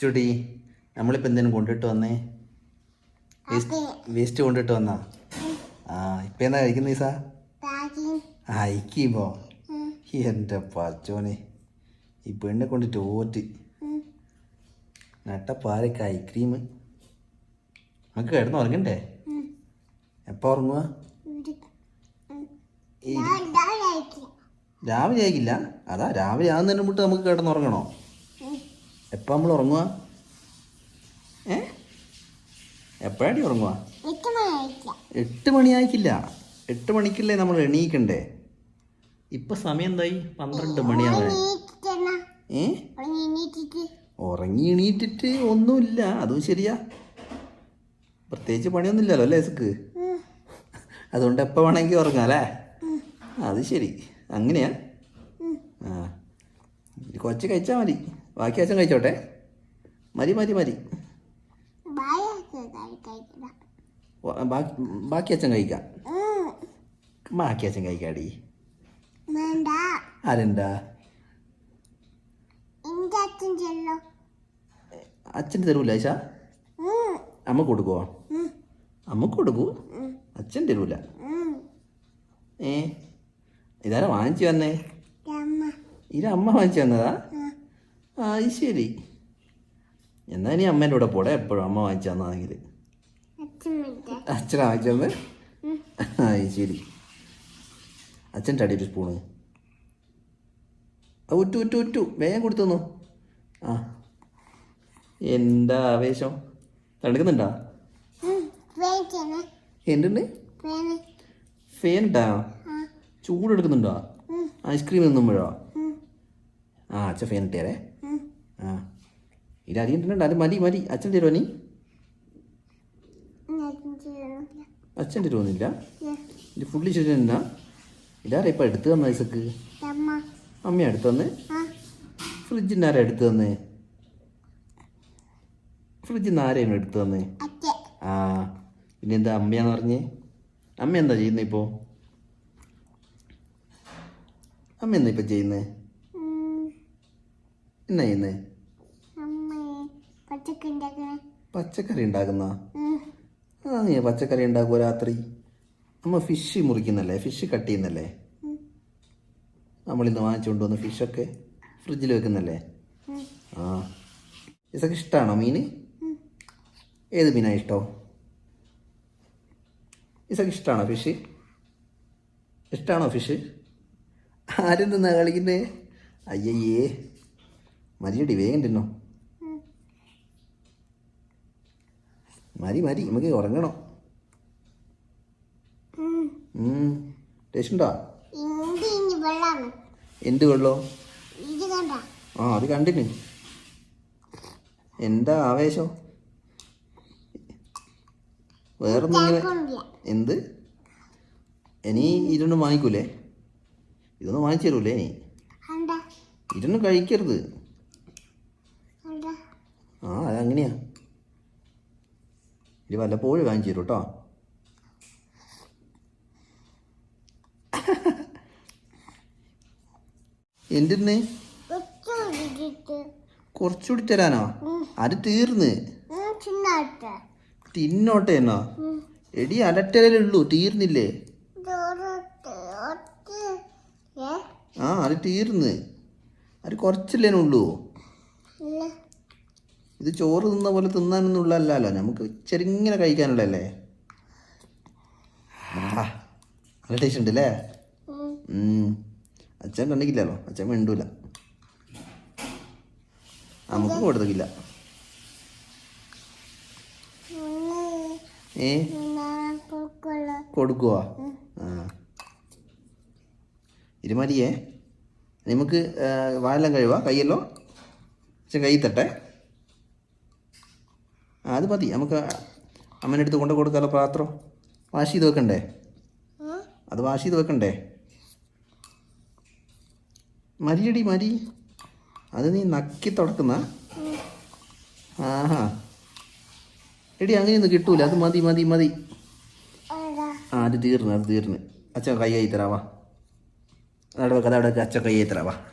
ചുടി നമ്മളിപ്പോൾ എന്തിനും കൊണ്ടിട്ട് വന്നേ? വേസ്റ്റ് കൊണ്ടിട്ട് വന്നാ? ആ ഇപ്പം എന്താ കഴിക്കുന്ന ഈസ? അയക്കിപ്പോ എന്റെ പച്ചോനെ. ഈ പെണ്ണെ കൊണ്ട് തോറ്റ് നട്ടപ്പാരക്ക് ഐസ്ക്രീം. നമുക്ക് കിടന്ന് ഉറങ്ങണ്ടേ? എപ്പോൾ ഉറങ്ങുക രാവിലെ ആയിക്കില്ല അതാ രാവിലെ ആകുന്നതിന് മുട്ട് നമുക്ക് കിടന്നുറങ്ങണോ എപ്പോൾ നമ്മൾ ഉറങ്ങുക ഏ? എപ്പോഴാടി ഉറങ്ങുക എട്ട് മണിയായിക്കില്ല എട്ട് മണിക്കല്ലേ നമ്മൾ എണീക്കണ്ടേ? ഇപ്പൊ സമയം എന്തായി? പന്ത്രണ്ട് മണിയാണ് ഏ? ഉറങ്ങി എണീറ്റിട്ട് ഒന്നുമില്ല. അതും ശരിയാ. പ്രത്യേകിച്ച് പണിയൊന്നുമില്ലല്ലോ അല്ലേ സുക്ക്? അതുകൊണ്ട് എപ്പോൾ വേണമെങ്കിൽ ഉറങ്ങാം അല്ലേ? അത് ശരി. അങ്ങനെയാ? ആ. കൊച്ചു കൊച്ച് കഴിച്ചാൽ മതി. ബാക്കി അച്ഛൻ കഴിച്ചോട്ടെ. മതി മതി മതി. ബാക്കി അച്ഛൻ കഴിക്കാം. ബാക്കി അച്ഛൻ കഴിക്കാടി. ആരെന്താ? അച്ഛൻ തരൂല ആയിഷ? അമ്മ കൊടുക്കുവോ? അമ്മ കൊടുക്കൂ? അച്ഛൻ തരൂല ഏ? ഇതാരാ വാങ്ങിച്ചു വന്നേ? ഇത് അമ്മ വാങ്ങിച്ചു വന്നതാ? അത് ശരി. എന്നാ ഇനി അമ്മേന്റെ കൂടെ പോടെ. എപ്പോഴും അമ്മ വാങ്ങിച്ചു തന്നാണെങ്കിൽ അച്ഛനാ വാങ്ങിച്ചു തന്നെ? അത് ശരി. അച്ഛൻ അടി ഒരു സ്പൂണ് ഉറ്റു ഉറ്റു ഉറ്റു. വേഗം കൊടുത്തു തന്നു. ആ. എന്താ ആവേശം? തണുക്കുന്നുണ്ടാ? എന്തുണ്ട്? ഫേൻ ഇട്ടാ ചൂടെടുക്കുന്നുണ്ടോ? ഐസ്ക്രീം തിന്നുമ്പോഴോ ആ അച്ഛൻ ഫേൻ ഇട്ടേരേ. ആ. ഇത് അരി അത് മതി മതി. അച്ഛൻ തരുമോ നീ? അച്ഛൻ തരുമൊന്നുമില്ല ഇത് ഫുള്ളി ശരിയല്ല ഇതാരാ ഇപ്പം എടുത്തു തന്ന ഐസക്ക് അമ്മ. എടുത്തു തന്ന്? ഫ്രിഡ്ജിന്റെ ആരാ എടുത്തു തന്നേ? ഫ്രിഡ്ജിൽ നിന്ന് ആരെയാണ് എടുത്തു തന്നേ? ആ. പിന്നെ എന്താ അമ്മയാന്ന് പറഞ്ഞേ? അമ്മ എന്താ ചെയ്യുന്നത് ഇപ്പോൾ അമ്മ എന്താ ഇപ്പം ചെയ്യുന്നത് എന്നാ ചെയ്യുന്നത് പച്ചക്കറി ഉണ്ടാക്കുന്ന? ആ നീ പച്ചക്കറി ഉണ്ടാക്കുക രാത്രി? അമ്മ ഫിഷ് മുറിക്കുന്നല്ലേ ഫിഷ് കട്ട് ചെയ്യുന്നല്ലേ? നമ്മളിന്ന് വാങ്ങിച്ചുകൊണ്ട് വന്ന ഫിഷൊക്കെ ഫ്രിഡ്ജിൽ വെക്കുന്നല്ലേ? ആ. ഇതൊക്കെ ഇഷ്ടമാണോ മീന്? ഏത് മീനാണ് ഇഷ്ടം? ഇതൊക്കെ ഇഷ്ടമാണോ ഫിഷ് ഇഷ്ടമാണോ ഫിഷ് ആരും നിന്നാ കളിക്കുന്നേ? അയ്യയ്യേ. മരിയടി വേഗം തിന്നോ. മരി മരി നമുക്ക് ഉറങ്ങണം. ടേസ്റ്റ് ഉണ്ടോ? എന്ത് വെള്ളോ? ആ അത് കണ്ടിന്. എന്താ ആവേശം? വേറൊന്നിങ്ങനെ എന്ത്? ഇനി ഇതൊന്നും വാങ്ങിക്കൂലേ? ഇതൊന്നും വാങ്ങിച്ചു തരൂലേ ഇനി? ഇതൊന്നും കഴിക്കരുത്. ആ അതങ്ങനെയാ. ഇത് വല്ലപ്പോഴും കാണിച്ചു തരും കേട്ടോ. എന്തിന്ന്? കുറച്ചുകൂടി തരാനോ? അത് തീർന്ന്. തിന്നോട്ടെ എന്നോ. എടി അലട്ടലുള്ളൂ തീർന്നില്ലേ? ആ അത് തീർന്ന്. അത് കുറച്ചില്ലേനുള്ളൂ ഇത് ചോറ് തിന്ന പോലെ തിന്നാനൊന്നും അല്ലല്ലോ നമുക്ക് ചെറുങ്ങനെ കഴിക്കാനുള്ളതല്ലേ? ആ നല്ല ടേസ്റ്റ് ഉണ്ട് അല്ലേ അച്ഛൻ കണ്ടിക്കില്ലല്ലോ. അച്ഛൻ മിണ്ടൂല. നമുക്ക് കൊടുത്തില്ല ഏ? കൊടുക്കുക ആ. ഇത് മതിയേ നമുക്ക് വാഴെല്ലാം കഴിവാ? കയ്യല്ലോ അച്ഛൻ കൈ തട്ടെ. അത് മതി. നമുക്ക് അമ്മേന്റെ അടുത്ത് കൊണ്ട് കൊടുക്കാമല്ലോ പാത്രം. വാഷ് ചെയ്ത് വെക്കണ്ടേ? അത് വാഷ് ചെയ്ത് വെക്കണ്ടേ? മരിയടി മരി. അത് നീ നക്കി തുടക്കുന്ന. ആഹാ. എടി അങ്ങനെയൊന്നും കിട്ടൂല. അത് മതി മതി മതി. ആ അത് തീർന്ന് അത് തീർന്ന്. അച്ഛൻ കൈ കൈ തരാവാ അവിടെ വെക്കാം അവിടെ വെക്കാം അച്ഛൻ കൈ കൈ തരാവാ